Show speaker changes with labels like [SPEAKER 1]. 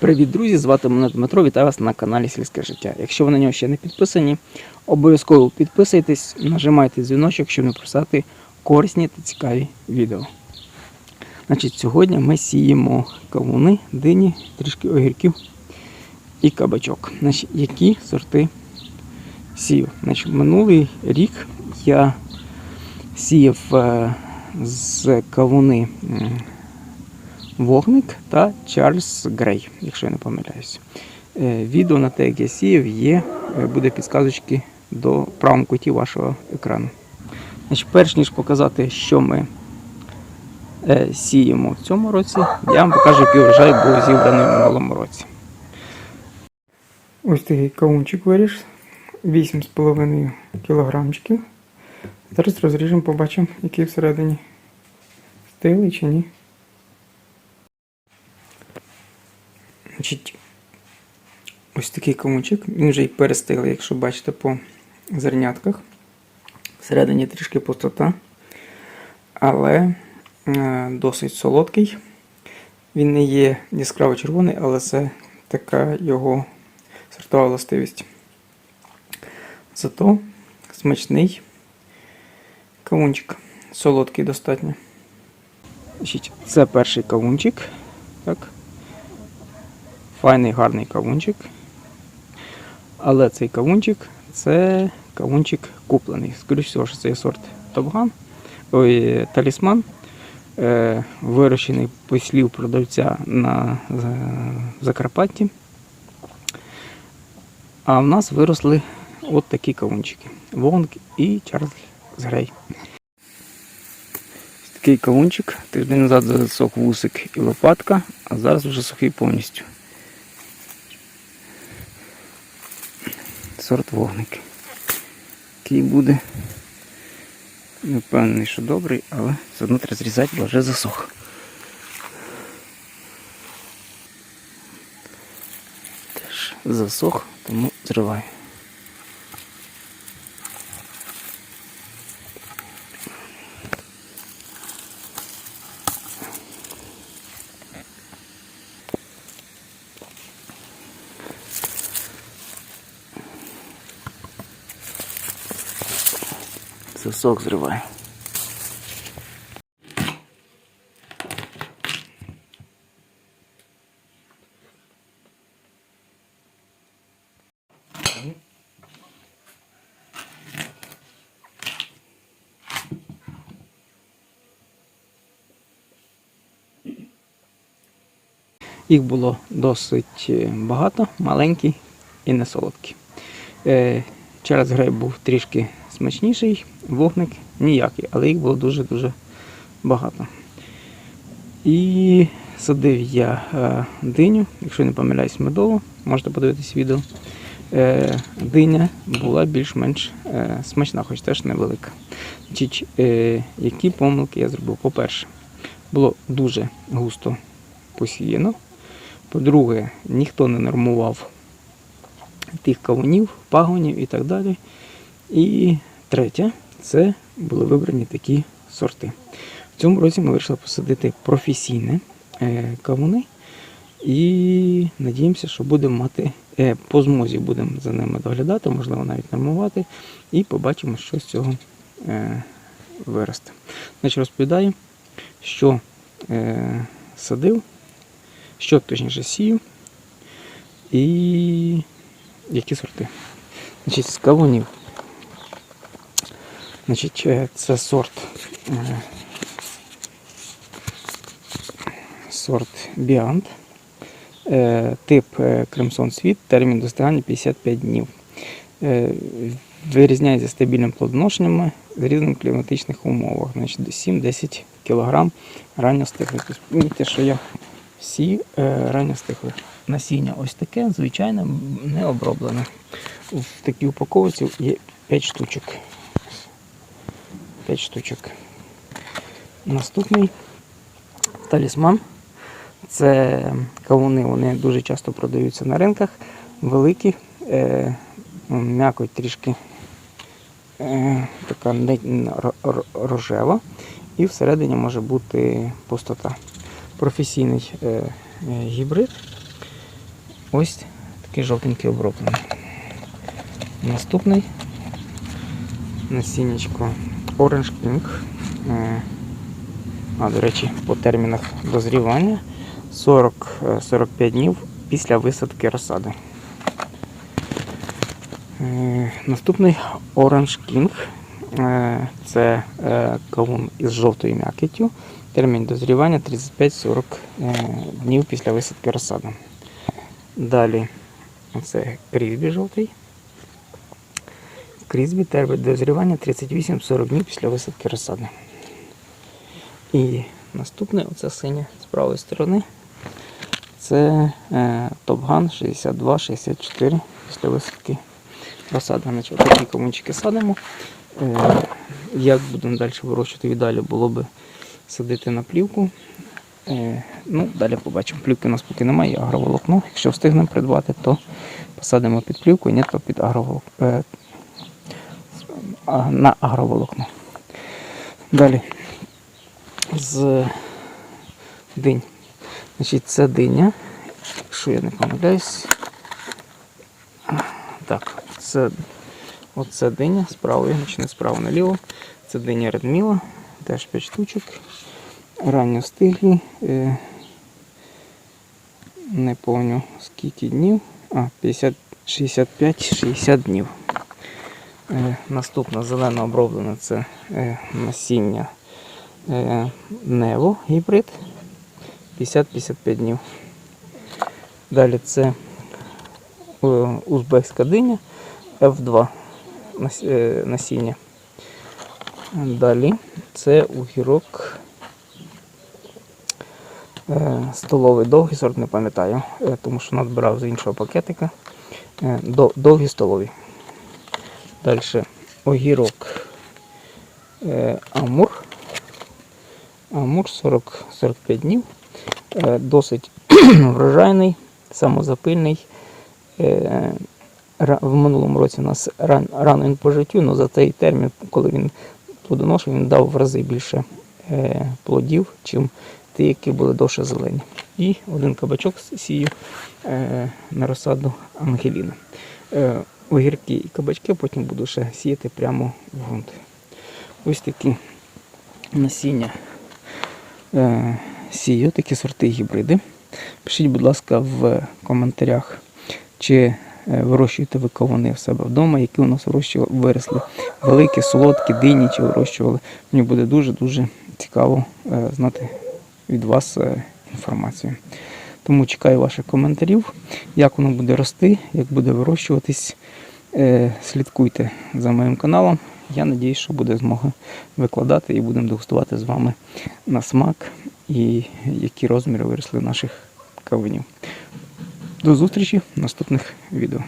[SPEAKER 1] Привіт, друзі! Звати мене Дмитро. Вітаю вас на каналі Сільське життя. Якщо ви на нього ще не підписані, обов'язково підписуйтесь, нажимайте дзвіночок, щоб не просати корисні та цікаві відео. Значить, сьогодні ми сіємо кавуни, дині, трішки огірків і кабачок. Значить, які сорти сію? Значить, минулий рік я сіяв е, з кавуни. Вогник та Чарльз Грей, якщо я не помиляюсь. Е, Відео на те, як я сіяв, є, е, буде підсказочки до правому куті вашого екрану. Значить, перш ніж показати, що ми е, сіємо в цьому році, я вам покажу, який врожай був зібраний в минулому році. Ось такий кавунчик виріс, 8,5 кілограмчиків. Зараз розріжемо, побачимо, який всередині стилий чи ні. Значить, ось такий комочок. Він вже й перестиглий, якщо бачите по зернятках. Всередині трішки пустота, але е, досить солодкий. Він не є яскраво червоний, але це така його сортова властивість. Зато смачний кавунчик. Солодкий достатньо. Це перший кавунчик. Так. Файний гарний кавунчик. Але цей кавунчик це кавунчик куплений. Скоріше всього, що це сорт Тобган, ой, талісман, е, вирощений послів продавця на Закарпатті. А в нас виросли от такі кавунчики. Вонг і Чарльз Грей. Такий кавунчик. Тиждень назад засох вусик і лопатка, а зараз вже сухий повністю. Сорт вогники. Який буде. Не впевнений, що добрий, але все одно треба зрізати, бо вже засох. Теж засох, тому зриваю. Засох зриваю. Їх було досить е, багато, маленькі і не солодкі. Е, Через грей був трішки смачніший, вогник ніякий, але їх було дуже-дуже багато. І садив я е, диню, якщо не помиляюсь, медову, можете подивитись відео. Е, диня була більш-менш е, смачна, хоч теж невелика. Які помилки я зробив? По-перше, було дуже густо посіяно. По-друге, ніхто не нормував тих кавунів, пагонів і так далі. І третє, це були вибрані такі сорти. В цьому році ми вирішили посадити професійні е, кавуни. І надіємося, що будемо мати е, по змозі будемо за ними доглядати, можливо, навіть нормувати, і побачимо, що з цього е, виросте. Значить, розповідаю, що садив, що точніше сію і які сорти. Значить, з кавунів. Значить, е, це сорт. е, Сорт Біант. Е, Тип Кремсон Світ, термін достигання 55 днів. Вирізняється стабільним плодоношеннями з різним кліматичних умовах. Значить, 7-10 кг ранньо. Тобто, Помітьте, що я всі ранньо стиглих. Насіння ось таке, звичайне, не оброблене. В такій упаковці є 5 штучок. 5 штучок. Наступний талісман. Це кавуни, вони дуже часто продаються на ринках. Великі, е, м'якоть трішки е, така рожева. І всередині може бути пустота. Професійний е, гібрид. Ось такий жовтенький оброблений. Наступний насіннячко Orange King. Е, А, до речі, по термінах дозрівання 40-45 днів після висадки розсади. Е, Наступний Orange King. Е, Це е, кавун із жовтою м'якиттю. Термін дозрівання 35-40 е, днів після висадки розсади. Далі це крізбі жовтий. Крізбі термін дозрівання 38-40 днів після висадки розсади. І наступне, оце синє з правої сторони. Це е, Топган 62-64 після висадки розсади. Значить, такі комунчики садимо. Е, як будемо далі вирощувати, далі було би садити на плівку. Е, ну, далі побачимо. Плівки у нас поки немає, є агроволокно. Якщо встигнемо придбати, то посадимо під плівку, ні, то під агроволокно. Е, на агроволокно. Далі з динь. Значить, це диня. Якщо я не помиляюсь. Так, це оце диня з правої, значить не справа наліво. Це диня Редміла, теж 5 штучок. Ранньо стиглі. Е, не пам'ятаю скільки днів. А, 65-60 днів. Е, наступна зелена оброблена це е, насіння е, Нево гібрид 50-55 днів. Далі це е, узбекська диня F2 е, насіння. Далі це огірок е, столовий довгий сорт, не пам'ятаю, е, тому що надбирав з іншого пакетика. Е, до- Довгі столові. Далі огірок е, Амур. Амур 40, 45 днів. Е, досить врожайний, самозапильний. Е, в минулому році у нас ран, рано він по життю, але за цей термін, коли він плодоношив, він дав в рази більше е, плодів, чим ті, які були довше зелені. І один кабачок сію е, на розсаду Ангеліна. Е, огірки і кабачки потім буду ще сіяти прямо в ґрунт. Ось такі насіння е, сію, такі сорти гібриди. Пишіть, будь ласка, в коментарях, чи вирощуєте ви кавуни в себе вдома, які у нас виросли. Великі, солодкі, дині, чи вирощували. Мені буде дуже-дуже цікаво знати від вас е, інформацію. Тому чекаю ваших коментарів, як воно буде рости, як буде вирощуватись. Е, Слідкуйте за моїм каналом. Я надіюсь, що буде змога викладати і будемо дегустувати з вами на смак і які розміри виросли наших кавунів. До зустрічі в наступних відео.